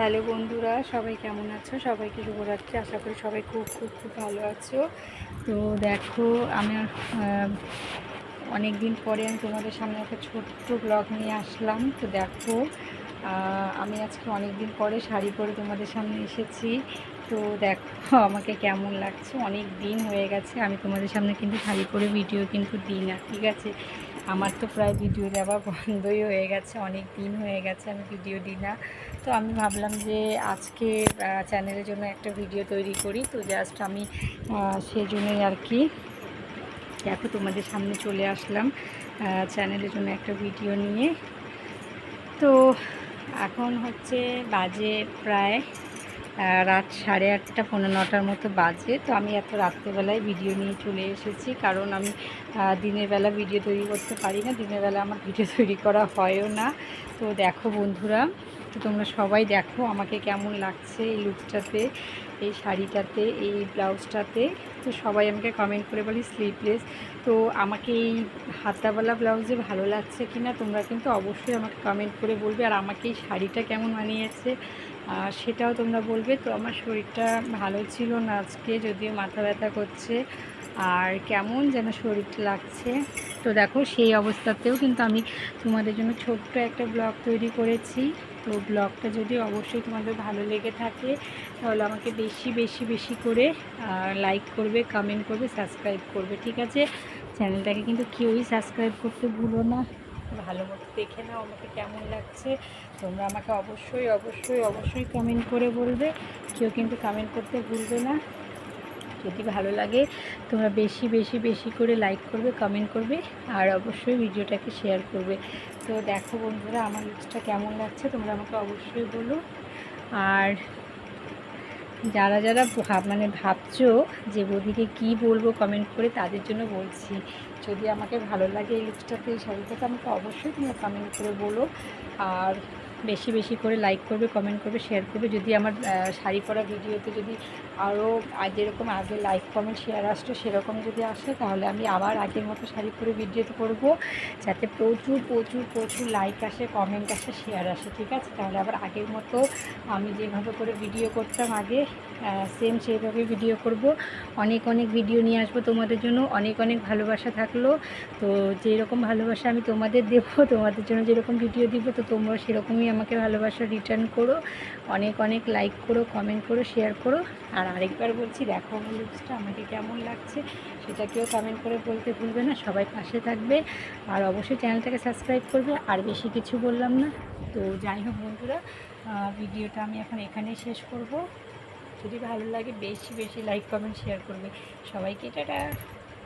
Hello বন্ধুরা, সবাই কেমন আছো? সবাইকে শুভরাত্রি। আশা করি সবাই খুব খুব খুব ভালো আছো। তো দেখো আমার অনেক দিন পরে আমি তোমাদের সামনে একটা ছোট্ট ব্লগ নিয়ে আসলাম। তো দেখো আমি আজকে অনেক দিন পরে শাড়ি পরে তোমাদের সামনে এসেছি। তো দেখো, আমাকে কেমন লাগছে? অনেক দিন হয়ে গেছে, আমি তোমাদের সামনে কিন্তু শাড়ি পরে ভিডিও কিন্তু দিই না, ঠিক আছে? আমার তো প্রায় ভিডিও দেওয়া বন্ধই হয়ে গেছে, অনেক দিন হয়ে গেছে আমি ভিডিও দিই না। তো আমি ভাবলাম যে আজকে চ্যানেলের জন্য একটা ভিডিও তৈরি করি। তো জাস্ট আমি সেজন্যই আর কি, দেখো তোমাদের সামনে চলে আসলাম চ্যানেলের জন্য একটা ভিডিও নিয়ে। তো এখন হচ্ছে বাজে প্রায় রাত সাড়ে আটটা পনেরো নটার মতো বাজে। তো আমি এত রাত্রেবেলায় ভিডিও নিয়ে চলে এসেছি, কারণ আমি দিনের বেলা ভিডিও তৈরি করতে পারি না। দিনের বেলা আমার ভিডিও তৈরি করা হয়ও না। তো দেখো বন্ধুরা, তো তোমরা সবাই দেখো আমাকে কেমন লাগছে এই লুকটাতে, এই শাড়িটাতে, এই ব্লাউজটাতে। তো সবাই আমাকে কমেন্ট করে বলি স্লিভলেস তো আমাকে এই হাতাওয়ালা ব্লাউজে ভালো লাগছে কি না তোমরা কিন্তু অবশ্যই আমাকে কমেন্ট করে বলবে। আর আমাকে এই শাড়িটা কেমন মানিয়েছে আহ, সেটাও তোমরা বলবে। তো আমার শরীরটা ভালো ছিল না আজকে যদিও মাথা ব্যথা করছে। আর কেমন যেন শরীরটা লাগছে। তো দেখো সেই অবস্থাতেও কিন্তু আমি তোমাদের জন্য ছোট্ট একটা ব্লগ তৈরি করেছি। তো ব্লগটা যদি অবশ্যই তোমাদের ভালো লেগে থাকে তাহলে আমাকে বেশি বেশি বেশি করে লাইক করবে কমেন্ট করবে সাবস্ক্রাইব করবে ঠিক আছে? চ্যানেলটাকে কিন্তু কেউই সাবস্ক্রাইব করতে ভুলো না। ভালো মতো দেখে নাও আমাকে কেমন লাগছে। তোমরা আমাকে অবশ্যই অবশ্যই অবশ্যই কমেন্ট করে বলবে। কেউ কিন্তু কমেন্ট করতে ভুলবে না। যদি ভালো লাগে, তোমরা বেশি বেশি বেশি করে লাইক করবে কমেন্ট করবে, আর অবশ্যই ভিডিওটাকে শেয়ার করবে। তো দেখো বন্ধুরা, আমার লুকসটা কেমন লাগছে, তোমরা আমাকে অবশ্যই বলো। আর যারা যারা ভাব মানে ভাবছ যে বৌদিকে কি বলব কমেন্ট করে তাদের জন্য বলছি। যদি আমাকে ভালো লাগে এই লুকসটাতে এই শাড়িটাকে আমাকে অবশ্যই তুমি কমেন্ট করে বলো। আর বেশি বেশি করে লাইক করবে কমেন্ট করবে শেয়ার করবে। যদি আমার শাড়ি পরা ভিডিওতে যদি আরও যেরকম আগে লাইক কমেন্ট শেয়ার আসতো সেরকম যদি আসে, তাহলে আমি আবার আগের মতো শাড়ি পরে ভিডিওতে করব। যাতে প্রচুর প্রচুর প্রচুর লাইক আসে কমেন্ট আসে শেয়ার আসে, ঠিক আছে? তাহলে আবার আগের মতো আমি যেভাবে করে ভিডিও করতাম আগে সেম সেইভাবে ভিডিও করব। অনেক অনেক ভিডিও নিয়ে আসব তোমাদের জন্য। অনেক অনেক ভালোবাসা থাকল। তো যেরকম ভালোবাসা আমি তোমাদের দেবো, তোমাদের জন্য যেরকম ভিডিও দিব, তো তোমরা সেরকমই আমাকে ভালোবাসা রিটার্ন করো, অনেক অনেক লাইক করো কমেন্ট করো শেয়ার করো। আর আরেকবার বলছি, দেখো আমার লুকসটা আমাকে কেমন লাগছে সেটা কেউ কমেন্ট করে বলতে ভুলবে না, সবাই পাশে থাকবে। আর অবশ্যই চ্যানেলটাকে সাবস্ক্রাইব করবে, আর বেশি কিছু বললাম না। তো যাই হোক বন্ধুরা ভিডিওটা আমি এখন এখানেই শেষ করব। যদি ভালো লাগে, বেশি বেশি লাইক কমেন্ট শেয়ার করবে। সবাইকে টাটা।